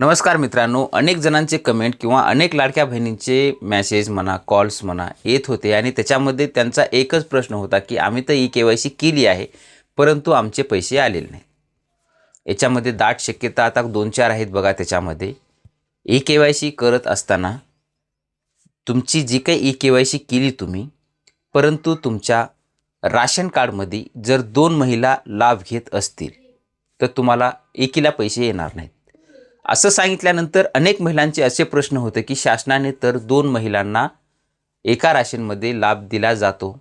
नमस्कार मित्रांनो अनेक जणांचे कमेंट किंवा अनेक लाडक्या बहिणींचे मॅसेज म्हणा कॉल्स म्हणा येत होते आणि त्याच्यामध्ये त्यांचा एकच प्रश्न होता की आम्ही तर ई के वाय सी केली आहे परंतु आमचे पैसे आलेले नाही. याच्यामध्ये दाट शक्यता आता दोन चार आहेत बघा त्याच्यामध्ये. ई के वाय सी करत असताना तुमची जी काही ई के वाय सी केली तुम्ही परंतु तुमच्या राशन कार्डमध्ये जर दोन महिला लाभ घेत असतील तर तुम्हाला एकीला पैसे येणार नाहीत. असं सांगितल्यानंतर अनेक महिलांचे असे प्रश्न होते की शासनाने तर दोन महिलांना एका राशनमध्ये लाभ दिला जातो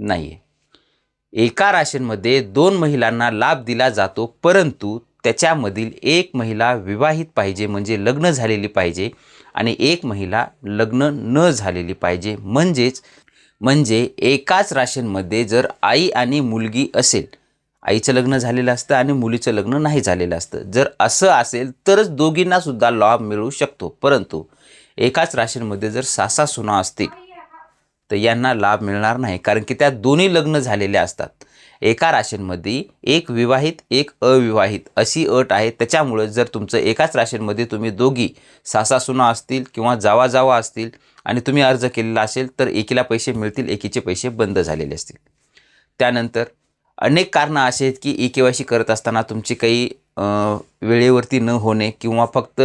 नाही आहे एका राशनमध्ये दोन महिलांना लाभ दिला जातो परंतु त्याच्यामधील एक महिला विवाहित पाहिजे म्हणजे लग्न झालेली पाहिजे आणि एक महिला लग्न न झालेली पाहिजे म्हणजेच म्हणजे एकाच राशनमध्ये जर आई आणि मुलगी असेल आईचं लग्न झालेलं असतं आणि मुलीचं लग्न नाही झालेलं असतं. जर असं असेल तरच दोघींना सुद्धा लाभ मिळू शकतो. परंतु एकाच राशींमध्ये जर सासा सुना असतील तर यांना लाभ मिळणार नाही. कारण की त्या दोन्ही लग्न झालेल्या असतात. एका राशींमध्ये एक विवाहित एक अविवाहित अशी अट आहे. त्याच्यामुळं जर तुमचं एकाच राशींमध्ये तुम्ही दोघी सासा सुना असतील किंवा जावा जावा असतील आणि तुम्ही अर्ज केलेला असेल तर एकीला पैसे मिळतील एकीचे पैसे बंद झालेले असतील. त्यानंतर अनेक कारणं असे आहेत की ई के वाय सी करत असताना तुमची काही वेळेवरती न होणे किंवा फक्त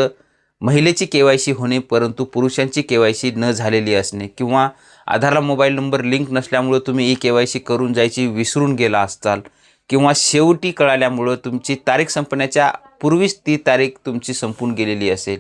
महिलेची के वाय सी होणे परंतु पुरुषांची के वाय सी न झालेली असणे किंवा आधारला मोबाईल नंबर लिंक नसल्यामुळं तुम्ही ई के वाय सी करून जायची विसरून गेला असताल किंवा शेवटी कळाल्यामुळं तुमची तारीख संपण्याच्या पूर्वीच ती तारीख तुमची संपून गेलेली असेल.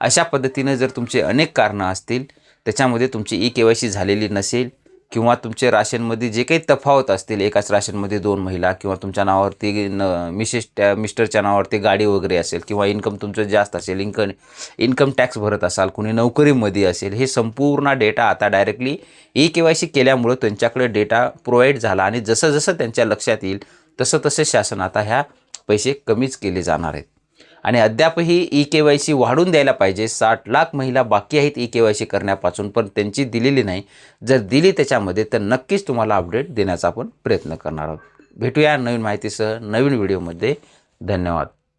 अशा पद्धतीनं जर तुमचे अनेक कारणं असतील त्याच्यामध्ये तुमची ई के वाय सी झालेली नसेल किंवा तुमचे राशनमध्ये जे काही तफावत असतील एकाच राशनमध्ये दोन महिला किंवा तुमच्या नावावरती न मिसेस त्या मिस्टरच्या नावावरती गाडी वगैरे असेल किंवा इन्कम तुमचं जास्त असेल इन्कम इन्कम टॅक्स भरत असाल कुणी नोकरीमध्ये असेल हे संपूर्ण डेटा आता directly E K Y C केल्यामुळं त्यांच्याकडे डेटा प्रोव्हाइड झाला आणि जसं जसं त्यांच्या लक्षात येईल तसं तसं शासन आता ह्या पैसे कमीच केले जाणार आहेत. आणि अद्यापही ई के वाय सी वाढून द्यायला पाहिजे. साठ लाख महिला बाकी आहेत ई के वाय सी करण्यापासून पण त्यांची दिलेली नाही. जर दिली त्याच्यामध्ये तर नक्कीच तुम्हाला अपडेट देण्याचा आपण प्रयत्न करणार आहोत. भेटूया नवीन माहितीसह नवीन व्हिडिओमध्ये. धन्यवाद.